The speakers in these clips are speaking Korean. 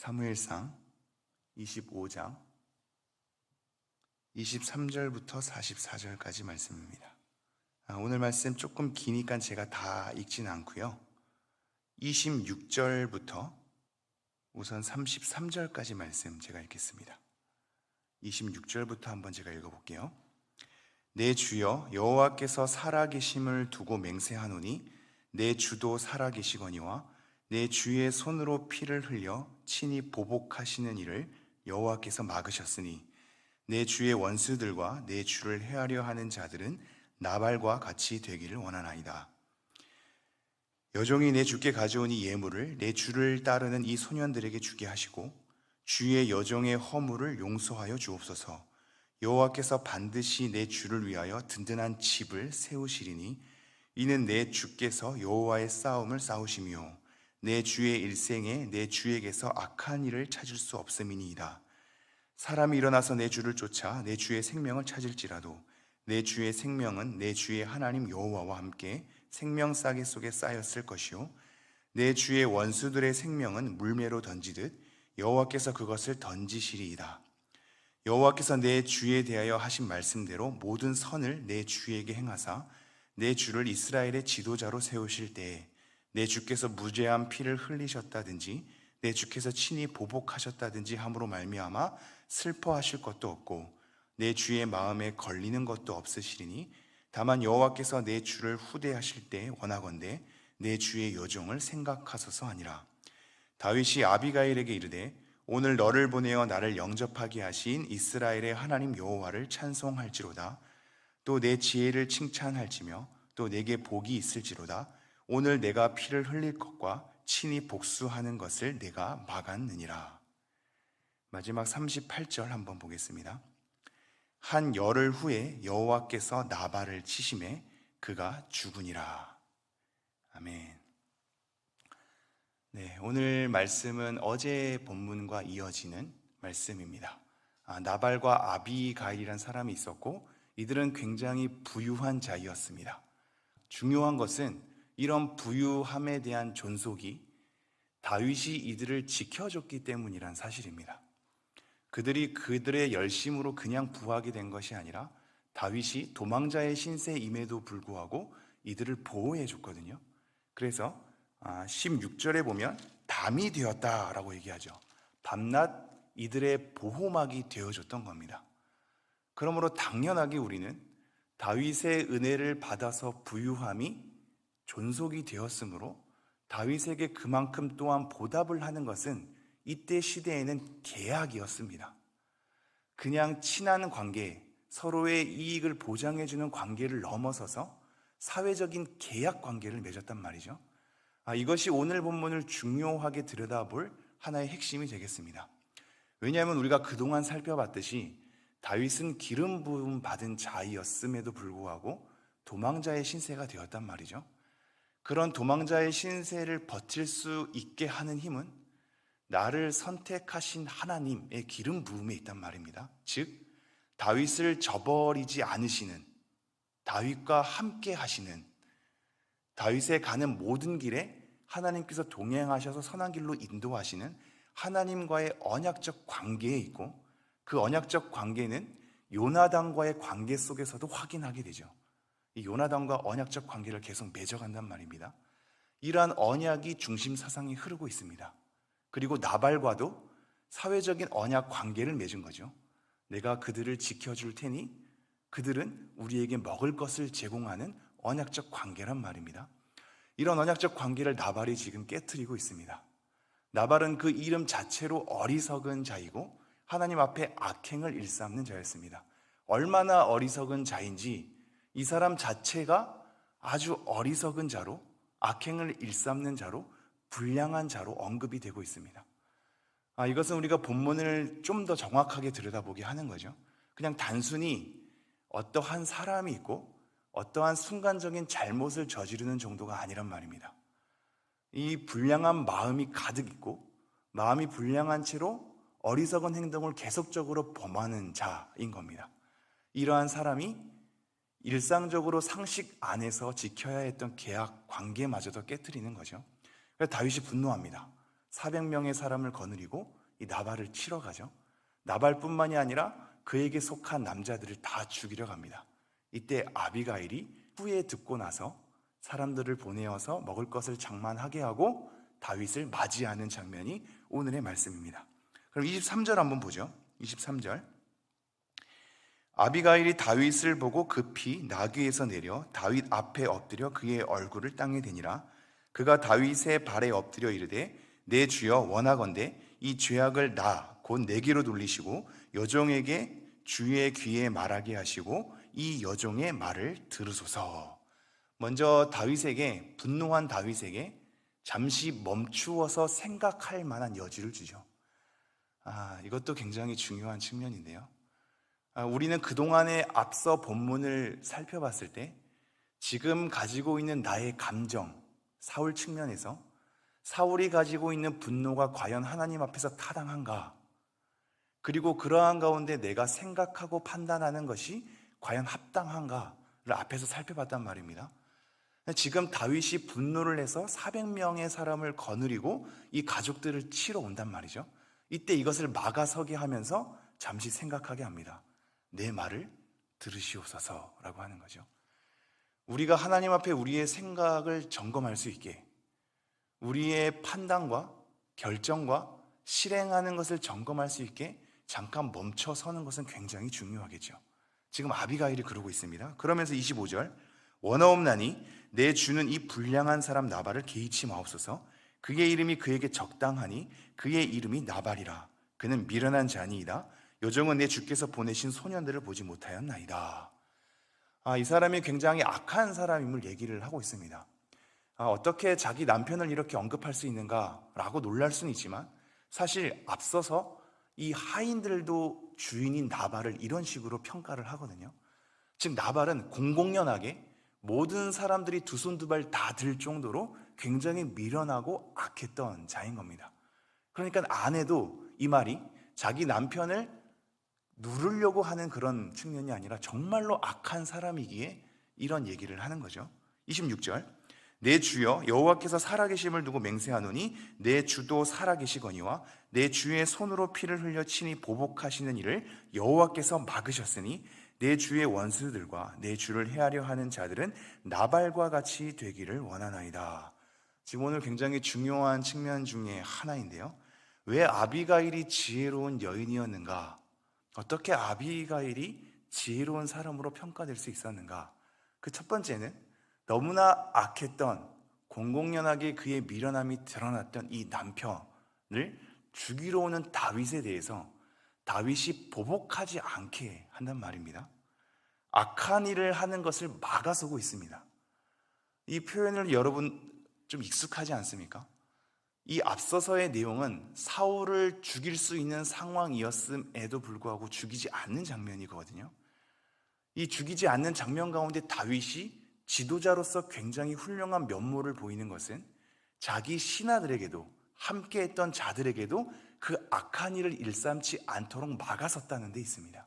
사무엘상 25장 23절부터 44절까지 말씀입니다. 아, 오늘 말씀 조금 기니까 제가 다 읽진 않고요. 26절부터 우선 33절까지 말씀 제가 읽겠습니다. 26절부터 한번 제가 읽어볼게요. 내 주여 여호와께서 살아계심을 두고 맹세하노니 내 주도 살아계시거니와 내 주의 손으로 피를 흘려 친히 보복하시는 일을 여호와께서 막으셨으니 내 주의 원수들과 내 주를 해하려 하는 자들은 나발과 같이 되기를 원하나이다. 여종이 내 주께 가져오니 예물을 내 주를 따르는 이 소년들에게 주게 하시고 주의 여종의 허물을 용서하여 주옵소서. 여호와께서 반드시 내 주를 위하여 든든한 집을 세우시리니 이는 내 주께서 여호와의 싸움을 싸우시며 내 주의 일생에 내 주에게서 악한 일을 찾을 수 없음이니이다. 사람이 일어나서 내 주를 쫓아 내 주의 생명을 찾을지라도 내 주의 생명은 내 주의 하나님 여호와와 함께 생명 싸개 속에 쌓였을 것이요 내 주의 원수들의 생명은 물매로 던지듯 여호와께서 그것을 던지시리이다. 여호와께서 내 주에 대하여 하신 말씀대로 모든 선을 내 주에게 행하사 내 주를 이스라엘의 지도자로 세우실 때에 내 주께서 무죄한 피를 흘리셨다든지 내 주께서 친히 보복하셨다든지 함으로 말미암아 슬퍼하실 것도 없고 내 주의 마음에 걸리는 것도 없으시리니 다만 여호와께서 내 주를 후대하실 때 원하건대 내 주의 여종을 생각하소서 하니라. 다윗이 아비가일에게 이르되 오늘 너를 보내어 나를 영접하게 하신 이스라엘의 하나님 여호와를 찬송할지로다. 또 내 지혜를 칭찬할지며 또 내게 복이 있을지로다 오늘 내가 피를 흘릴 것과 친히 복수하는 것을 내가 막았느니라 마지막 38절 한번 보겠습니다 한 열흘 후에 여호와께서 나발을 치심에 그가 죽으니라. 아멘. 네, 오늘 말씀은 어제 본문과 이어지는 말씀입니다. 아, 나발과 아비가일이란 사람이 있었고 이들은 굉장히 부유한 자이었습니다. 중요한 것은 이런 부유함에 대한 존속이 다윗이 이들을 지켜줬기 때문이란 사실입니다. 그들이 그들의 열심으로 그냥 부하게 된 것이 아니라 다윗이 도망자의 신세임에도 불구하고 이들을 보호해 줬거든요. 그래서 16절에 아, 보면 담이 되었다라고 얘기하죠. 밤낮 이들의 보호막이 되어줬던 겁니다. 그러므로 당연하게 우리는 다윗의 은혜를 받아서 부유함이 존속이 되었으므로 다윗에게 그만큼 또한 보답을 하는 것은 이때 시대에는 계약이었습니다. 그냥 친한 관계, 서로의 이익을 보장해주는 관계를 넘어서서 사회적인 계약 관계를 맺었단 말이죠. 아, 이것이 오늘 본문을 중요하게 들여다볼 하나의 핵심이 되겠습니다. 왜냐하면 우리가 그동안 살펴봤듯이 다윗은 기름 부음 받은 자이었음에도 불구하고 도망자의 신세가 되었단 말이죠. 그런 도망자의 신세를 버틸 수 있게 하는 힘은 나를 선택하신 하나님의 기름 부음에 있단 말입니다. 즉 다윗을 저버리지 않으시는 다윗과 함께 하시는 다윗의 가는 모든 길에 하나님께서 동행하셔서 선한 길로 인도하시는 하나님과의 언약적 관계에 있고 그 언약적 관계는 요나단과의 관계 속에서도 확인하게 되죠. 이 요나단과 언약적 관계를 계속 맺어간단 말입니다. 이러한 언약이 중심 사상이 흐르고 있습니다. 그리고 나발과도 사회적인 언약 관계를 맺은 거죠. 내가 그들을 지켜줄 테니 그들은 우리에게 먹을 것을 제공하는 언약적 관계란 말입니다. 이런 언약적 관계를 나발이 지금 깨뜨리고 있습니다. 나발은 그 이름 자체로 어리석은 자이고 하나님 앞에 악행을 일삼는 자였습니다. 얼마나 어리석은 자인지 이 사람 자체가 아주 어리석은 자로 악행을 일삼는 자로 불량한 자로 언급이 되고 있습니다. 아, 이것은 우리가 본문을 좀 더 정확하게 들여다보게 하는 거죠. 그냥 단순히 어떠한 사람이 있고 어떠한 순간적인 잘못을 저지르는 정도가 아니란 말입니다. 이 불량한 마음이 가득 있고 마음이 불량한 채로 어리석은 행동을 계속적으로 범하는 자인 겁니다. 이러한 사람이 일상적으로 상식 안에서 지켜야 했던 계약 관계마저도 깨뜨리는 거죠. 그래서 다윗이 분노합니다. 400명의 사람을 거느리고 이 나발을 치러 가죠. 나발뿐만이 아니라 그에게 속한 남자들을 다 죽이려 갑니다. 이때 아비가일이 후에 듣고 나서 사람들을 보내어서 먹을 것을 장만하게 하고 다윗을 맞이하는 장면이 오늘의 말씀입니다. 그럼 23절 한번 보죠. 23절. 아비가일이 다윗을 보고 급히 나귀에서 내려 다윗 앞에 엎드려 그의 얼굴을 땅에 대니라. 그가 다윗의 발에 엎드려 이르되 내 주여 원하건대 이 죄악을 나 곧 내게로 돌리시고 여종에게 주의 귀에 말하게 하시고 이 여종의 말을 들으소서. 먼저 다윗에게 분노한 다윗에게 잠시 멈추어서 생각할 만한 여지를 주죠. 아, 이것도 굉장히 중요한 측면인데요. 아, 우리는 그동안에 앞서 본문을 살펴봤을 때 지금 가지고 있는 나의 감정, 사울 측면에서 사울이 가지고 있는 분노가 과연 하나님 앞에서 타당한가? 그리고 그러한 가운데 내가 생각하고 판단하는 것이 과연 합당한가를 앞에서 살펴봤단 말입니다. 지금 다윗이 분노를 해서 400명의 사람을 거느리고 이 가족들을 치러 온단 말이죠. 이때 이것을 막아서게 하면서 잠시 생각하게 합니다. 내 말을 들으시옵소서라고 하는 거죠. 우리가 하나님 앞에 우리의 생각을 점검할 수 있게 우리의 판단과 결정과 실행하는 것을 점검할 수 있게 잠깐 멈춰 서는 것은 굉장히 중요하겠죠. 지금 아비가일이 그러고 있습니다. 그러면서 25절 원하옵나니 내 주는 이 불량한 사람 나발을 개의치 마옵소서 그의 이름이 그에게 적당하니 그의 이름이 나발이라 그는 미련한 자니이다 요정은 내 주께서 보내신 소년들을 보지 못하였나이다 아, 이 사람이 굉장히 악한 사람임을 얘기를 하고 있습니다 아, 어떻게 자기 남편을 이렇게 언급할 수 있는가라고 놀랄 수는 있지만 사실 앞서서 이 하인들도 주인인 나발을 이런 식으로 평가를 하거든요. 즉 나발은 공공연하게 모든 사람들이 두 손 두 발 다 들 정도로 굉장히 미련하고 악했던 자인 겁니다. 그러니까 아내도 이 말이 자기 남편을 누르려고 하는 그런 측면이 아니라 정말로 악한 사람이기에 이런 얘기를 하는 거죠. 26절. 내 주여 여호와께서 살아계심을 두고 맹세하노니 내 주도 살아계시거니와 내 주의 손으로 피를 흘려 친히 보복하시는 일을 여호와께서 막으셨으니 내 주의 원수들과 내 주를 해하려 하는 자들은 나발과 같이 되기를 원하나이다. 지금 오늘 굉장히 중요한 측면 중에 하나인데요. 왜 아비가일이 지혜로운 여인이었는가? 어떻게 아비가일이 지혜로운 사람으로 평가될 수 있었는가? 그 첫 번째는 너무나 악했던 공공연하게 그의 미련함이 드러났던 이 남편을 죽이러 오는 다윗에 대해서 다윗이 보복하지 않게 한단 말입니다. 악한 일을 하는 것을 막아서고 있습니다. 이 표현을 여러분 좀 익숙하지 않습니까? 이 앞서서의 내용은 사울을 죽일 수 있는 상황이었음에도 불구하고 죽이지 않는 장면이거든요. 이 죽이지 않는 장면 가운데 다윗이 지도자로서 굉장히 훌륭한 면모를 보이는 것은 자기 신하들에게도 함께 했던 자들에게도 그 악한 일을 일삼지 않도록 막아섰다는 데 있습니다.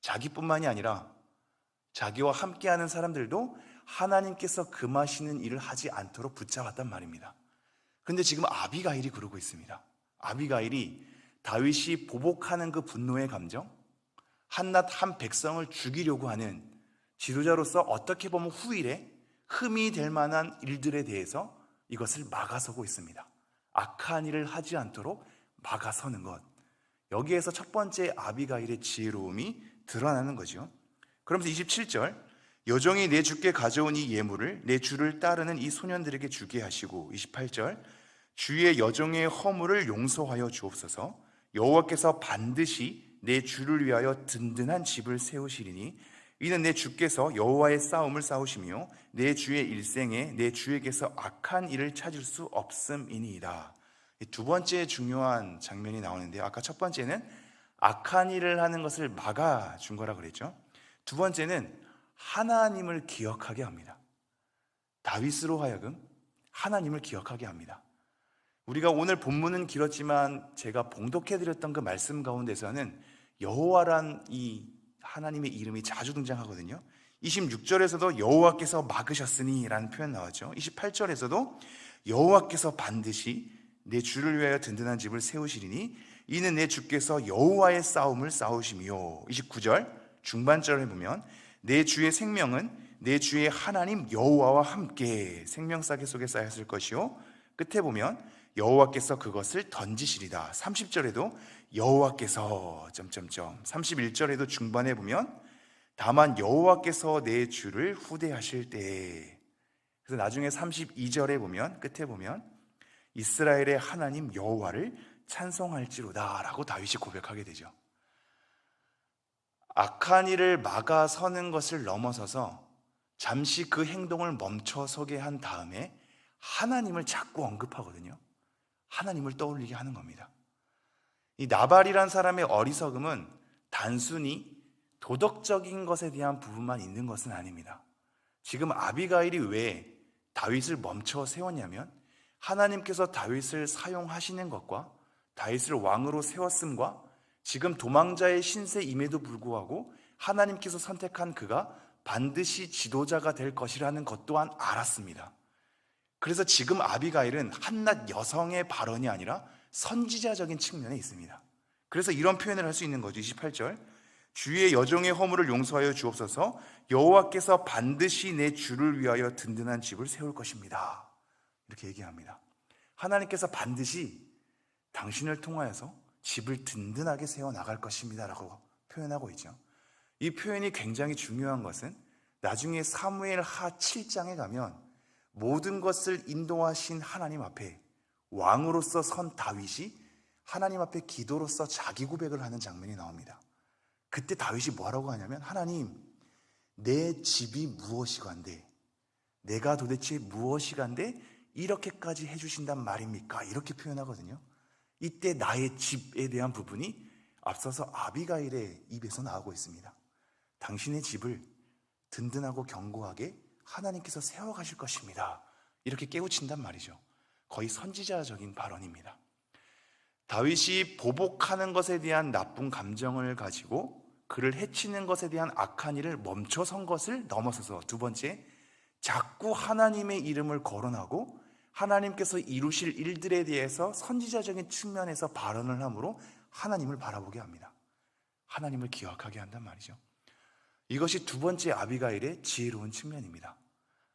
자기뿐만이 아니라 자기와 함께하는 사람들도 하나님께서 금하시는 일을 하지 않도록 붙잡았단 말입니다. 근데 지금 아비가일이 그러고 있습니다. 아비가일이 다윗이 보복하는 그 분노의 감정, 한낱 한 백성을 죽이려고 하는 지도자로서 어떻게 보면 후일에 흠이 될 만한 일들에 대해서 이것을 막아서고 있습니다. 악한 일을 하지 않도록 막아서는 것. 여기에서 첫 번째 아비가일의 지혜로움이 드러나는 거죠. 그러면서 27절 여종이 내 주께 가져온 이 예물을 내 주를 따르는 이 소년들에게 주게 하시고 28절 주의 여종의 허물을 용서하여 주옵소서 여호와께서 반드시 내 주를 위하여 든든한 집을 세우시리니 이는 내 주께서 여호와의 싸움을 싸우시며 내 주의 일생에 내 주에게서 악한 일을 찾을 수 없음이니이다. 두 번째 중요한 장면이 나오는데요. 아까 첫 번째는 악한 일을 하는 것을 막아 준 거라 그랬죠. 두 번째는 하나님을 기억하게 합니다. 다윗으로 하여금 하나님을 기억하게 합니다. 우리가 오늘 본문은 길었지만 제가 봉독해 드렸던 그 말씀 가운데서는 여호와란 이 하나님의 이름이 자주 등장하거든요. 26절에서도 여호와께서 막으셨으니라는 표현 나왔죠. 28절에서도 여호와께서 반드시 내 주를 위하여 든든한 집을 세우시리니 이는 내 주께서 여호와의 싸움을 싸우심이요 29절 중반절에 보면 내 주의 생명은 내 주의 하나님 여호와와 함께 생명싸개 속에 쌓였을 것이요 끝에 보면 여호와께서 그것을 던지시리다 30절에도 여호와께서 점점점 31절에도 중반에 보면 다만 여호와께서 내 주를 후대하실 때 그래서 나중에 32절에 보면 끝에 보면 이스라엘의 하나님 여호와를 찬송할지로다라고 다윗이 고백하게 되죠. 악한 일을 막아서는 것을 넘어서서 잠시 그 행동을 멈춰서게 한 다음에 하나님을 자꾸 언급하거든요. 하나님을 떠올리게 하는 겁니다. 이 나발이란 사람의 어리석음은 단순히 도덕적인 것에 대한 부분만 있는 것은 아닙니다. 지금 아비가일이 왜 다윗을 멈춰 세웠냐면 하나님께서 다윗을 사용하시는 것과 다윗을 왕으로 세웠음과 지금 도망자의 신세임에도 불구하고 하나님께서 선택한 그가 반드시 지도자가 될 것이라는 것 또한 알았습니다. 그래서 지금 아비가일은 한낱 여성의 발언이 아니라 선지자적인 측면에 있습니다. 그래서 이런 표현을 할 수 있는 거죠. 28절. 주의 여종의 허물을 용서하여 주옵소서 여호와께서 반드시 내 주를 위하여 든든한 집을 세울 것입니다. 이렇게 얘기합니다. 하나님께서 반드시 당신을 통하여서 집을 든든하게 세워 나갈 것입니다라고 표현하고 있죠. 이 표현이 굉장히 중요한 것은 나중에 사무엘 하 7장에 가면 모든 것을 인도하신 하나님 앞에 왕으로서 선 다윗이 하나님 앞에 기도로서 자기 고백을 하는 장면이 나옵니다. 그때 다윗이 뭐라고 하냐면 하나님 내 집이 무엇이간데 내가 도대체 무엇이간데 이렇게까지 해주신단 말입니까? 이렇게 표현하거든요. 이때 나의 집에 대한 부분이 앞서서 아비가일의 입에서 나오고 있습니다. 당신의 집을 든든하고 견고하게 하나님께서 세워가실 것입니다. 이렇게 깨우친단 말이죠. 거의 선지자적인 발언입니다. 다윗이 보복하는 것에 대한 나쁜 감정을 가지고 그를 해치는 것에 대한 악한 일을 멈춰선 것을 넘어서서 두 번째, 자꾸 하나님의 이름을 거론하고 하나님께서 이루실 일들에 대해서 선지자적인 측면에서 발언을 함으로 하나님을 바라보게 합니다. 하나님을 기억하게 한단 말이죠. 이것이 두 번째 아비가일의 지혜로운 측면입니다.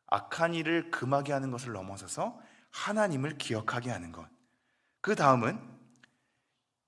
악한 일을 금하게 하는 것을 넘어서서 하나님을 기억하게 하는 것. 그 다음은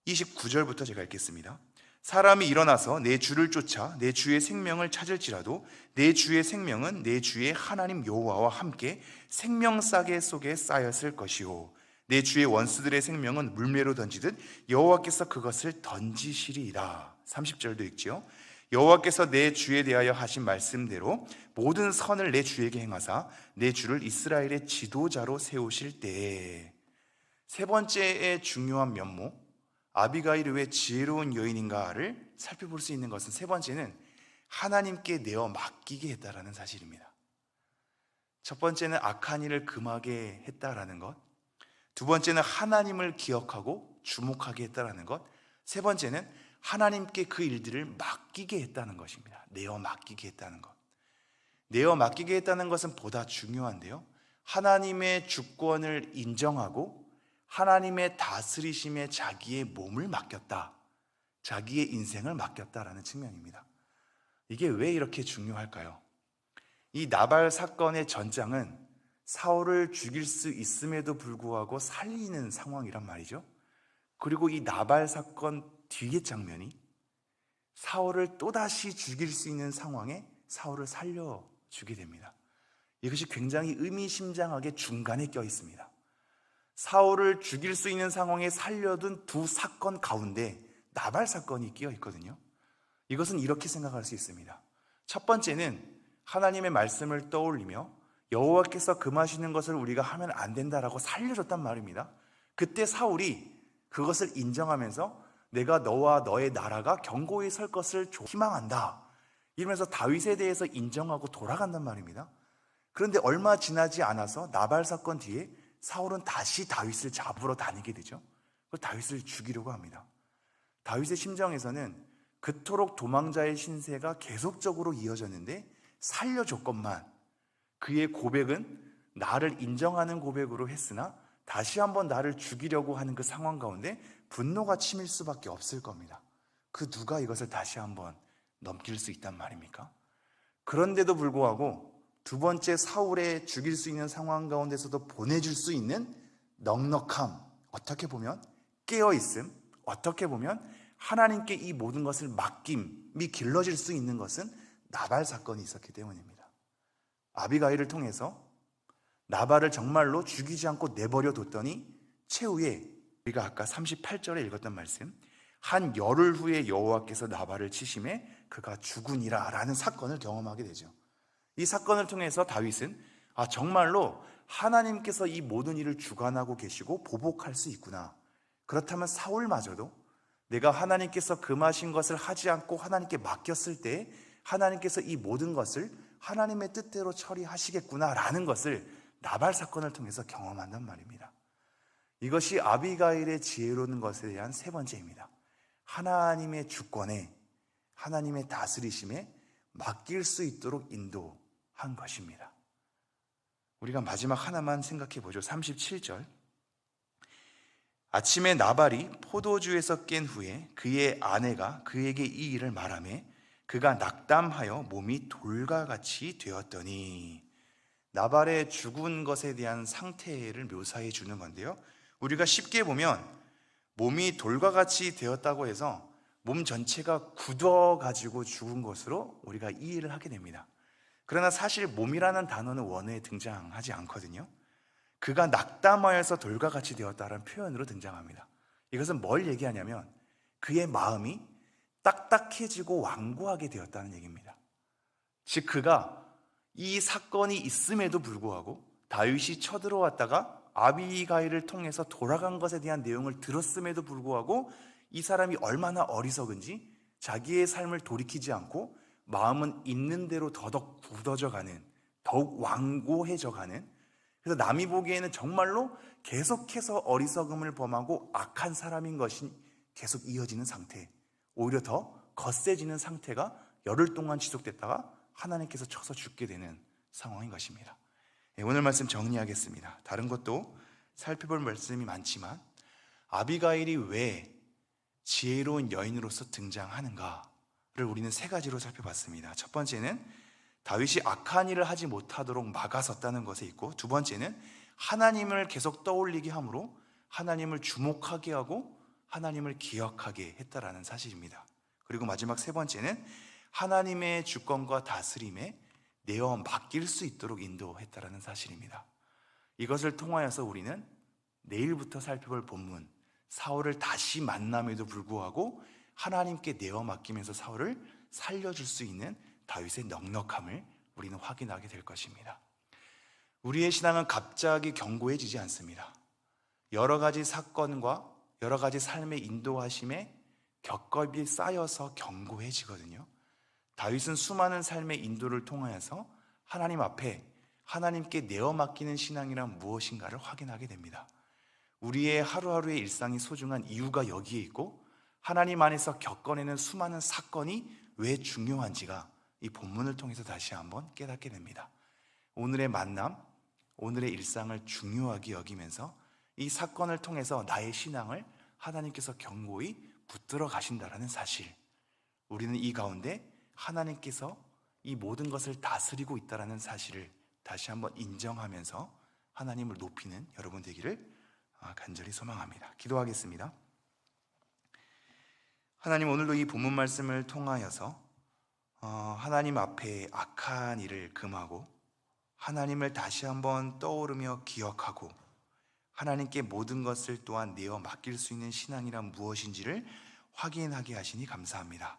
29절부터 제가 읽겠습니다. 사람이 일어나서 내 주를 쫓아 내 주의 생명을 찾을지라도 내 주의 생명은 내 주의 하나님 여호와와 함께 생명싸개 속에 쌓였을 것이요 내 주의 원수들의 생명은 물매로 던지듯 여호와께서 그것을 던지시리이다. 30절도 읽지요. 여호와께서 내 주에 대하여 하신 말씀대로 모든 선을 내 주에게 행하사 내 주를 이스라엘의 지도자로 세우실 때에 세 번째의 중요한 면모 아비가일이 왜 지혜로운 여인인가를 살펴볼 수 있는 것은 세 번째는 하나님께 내어 맡기게 했다라는 사실입니다. 첫 번째는 악한 일을 금하게 했다라는 것. 두 번째는 하나님을 기억하고 주목하게 했다라는 것. 세 번째는 하나님께 그 일들을 맡기게 했다는 것입니다. 내어 맡기게 했다는 것. 내어 맡기게 했다는 것은 보다 중요한데요. 하나님의 주권을 인정하고 하나님의 다스리심에 자기의 몸을 맡겼다. 자기의 인생을 맡겼다라는 측면입니다. 이게 왜 이렇게 중요할까요? 이 나발 사건의 전장은 사울을 죽일 수 있음에도 불구하고 살리는 상황이란 말이죠. 그리고 이 나발 사건 뒤의 장면이 사울을 또다시 죽일 수 있는 상황에 사울을 살려주게 됩니다. 이것이 굉장히 의미심장하게 중간에 껴 있습니다. 사울을 죽일 수 있는 상황에 살려둔 두 사건 가운데 나발 사건이 끼어 있거든요. 이것은 이렇게 생각할 수 있습니다. 첫 번째는 하나님의 말씀을 떠올리며 여호와께서 금하시는 것을 우리가 하면 안 된다라고 살려줬단 말입니다. 그때 사울이 그것을 인정하면서 내가 너와 너의 나라가 견고히 설 것을 희망한다. 이러면서 다윗에 대해서 인정하고 돌아간단 말입니다. 그런데 얼마 지나지 않아서 나발 사건 뒤에 사울은 다시 다윗을 잡으러 다니게 되죠. 그 다윗을 죽이려고 합니다. 다윗의 심정에서는 그토록 도망자의 신세가 계속적으로 이어졌는데 살려줬건만 그의 고백은 나를 인정하는 고백으로 했으나 다시 한번 나를 죽이려고 하는 그 상황 가운데 분노가 치밀 수밖에 없을 겁니다. 그 누가 이것을 다시 한번 넘길 수 있단 말입니까? 그런데도 불구하고 두 번째 사울에 죽일 수 있는 상황 가운데서도 보내줄 수 있는 넉넉함, 어떻게 보면 깨어있음, 어떻게 보면 하나님께 이 모든 것을 맡김이 길러질 수 있는 것은 나발 사건이 있었기 때문입니다. 아비가일을 통해서 나발을 정말로 죽이지 않고 내버려 뒀더니 최후에 우리가 아까 38절에 읽었던 말씀 한 열흘 후에 여호와께서 나발을 치심에 그가 죽으니라 라는 사건을 경험하게 되죠. 이 사건을 통해서 다윗은 아 정말로 하나님께서 이 모든 일을 주관하고 계시고 보복할 수 있구나. 그렇다면 사울마저도 내가 하나님께서 금하신 것을 하지 않고 하나님께 맡겼을 때 하나님께서 이 모든 것을 하나님의 뜻대로 처리하시겠구나라는 것을 나발 사건을 통해서 경험한단 말입니다. 이것이 아비가일의 지혜로운 것에 대한 세 번째입니다. 하나님의 주권에 하나님의 다스리심에 맡길 수 있도록 인도한 것입니다. 우리가 마지막 하나만 생각해 보죠. 37절. 아침에 나발이 포도주에서 깬 후에 그의 아내가 그에게 이 일을 말하매 그가 낙담하여 몸이 돌과 같이 되었더니 나발의 죽은 것에 대한 상태를 묘사해 주는 건데요. 우리가 쉽게 보면 몸이 돌과 같이 되었다고 해서 몸 전체가 굳어 가지고 죽은 것으로 우리가 이해를 하게 됩니다. 그러나 사실 몸이라는 단어는 원어에 등장하지 않거든요. 그가 낙담하여서 돌과 같이 되었다는 표현으로 등장합니다. 이것은 뭘 얘기하냐면 그의 마음이 딱딱해지고 완고하게 되었다는 얘기입니다. 즉 그가 이 사건이 있음에도 불구하고 다윗이 쳐들어왔다가 아비가일을 통해서 돌아간 것에 대한 내용을 들었음에도 불구하고 이 사람이 얼마나 어리석은지 자기의 삶을 돌이키지 않고 마음은 있는 대로 더덕 굳어져 가는 더욱 완고해져 가는 그래서 남이 보기에는 정말로 계속해서 어리석음을 범하고 악한 사람인 것이 계속 이어지는 상태 오히려 더 거세지는 상태가 열흘 동안 지속됐다가 하나님께서 쳐서 죽게 되는 상황인 것입니다. 예, 오늘 말씀 정리하겠습니다. 다른 것도 살펴볼 말씀이 많지만 아비가일이 왜 지혜로운 여인으로서 등장하는가를 우리는 세 가지로 살펴봤습니다. 첫 번째는 다윗이 악한 일을 하지 못하도록 막아섰다는 것에 있고 두 번째는 하나님을 계속 떠올리게 함으로 하나님을 주목하게 하고 하나님을 기억하게 했다라는 사실입니다. 그리고 마지막 세 번째는 하나님의 주권과 다스림에 내어 맡길 수 있도록 인도했다라는 사실입니다. 이것을 통하여서 우리는 내일부터 살펴볼 본문 사울을 다시 만남에도 불구하고 하나님께 내어 맡기면서 사울을 살려줄 수 있는 다윗의 넉넉함을 우리는 확인하게 될 것입니다. 우리의 신앙은 갑자기 견고해지지 않습니다. 여러 가지 사건과 여러 가지 삶의 인도하심에 겹겹이 쌓여서 견고해지거든요. 다윗은 수많은 삶의 인도를 통하여서 하나님 앞에 하나님께 내어 맡기는 신앙이란 무엇인가를 확인하게 됩니다. 우리의 하루하루의 일상이 소중한 이유가 여기에 있고 하나님 안에서 겪어내는 수많은 사건이 왜 중요한지가 이 본문을 통해서 다시 한번 깨닫게 됩니다. 오늘의 만남, 오늘의 일상을 중요하게 여기면서 이 사건을 통해서 나의 신앙을 하나님께서 경고히 붙들어 가신다라는 사실. 우리는 이 가운데 하나님께서 이 모든 것을 다스리고 있다라는 사실을 다시 한번 인정하면서 하나님을 높이는 여러분 되기를 아, 간절히 소망합니다. 기도하겠습니다. 하나님 오늘도 이 본문 말씀을 통하여서 어, 하나님 앞에 악한 일을 금하고 하나님을 다시 한번 떠오르며 기억하고 하나님께 모든 것을 또한 내어 맡길 수 있는 신앙이란 무엇인지를 확인하게 하시니 감사합니다.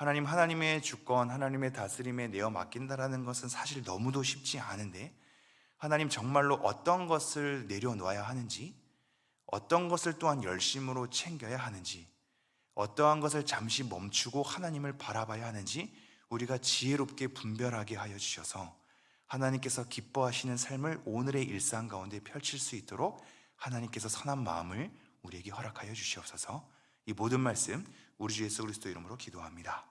하나님 하나님의 주권, 하나님의 다스림에 내어 맡긴다라는 것은 사실 너무도 쉽지 않은데 하나님 정말로 어떤 것을 내려놓아야 하는지 어떤 것을 또한 열심으로 챙겨야 하는지 어떠한 것을 잠시 멈추고 하나님을 바라봐야 하는지 우리가 지혜롭게 분별하게 하여 주셔서 하나님께서 기뻐하시는 삶을 오늘의 일상 가운데 펼칠 수 있도록 하나님께서 선한 마음을 우리에게 허락하여 주시옵소서. 이 모든 말씀 우리 주 예수 그리스도 이름으로 기도합니다.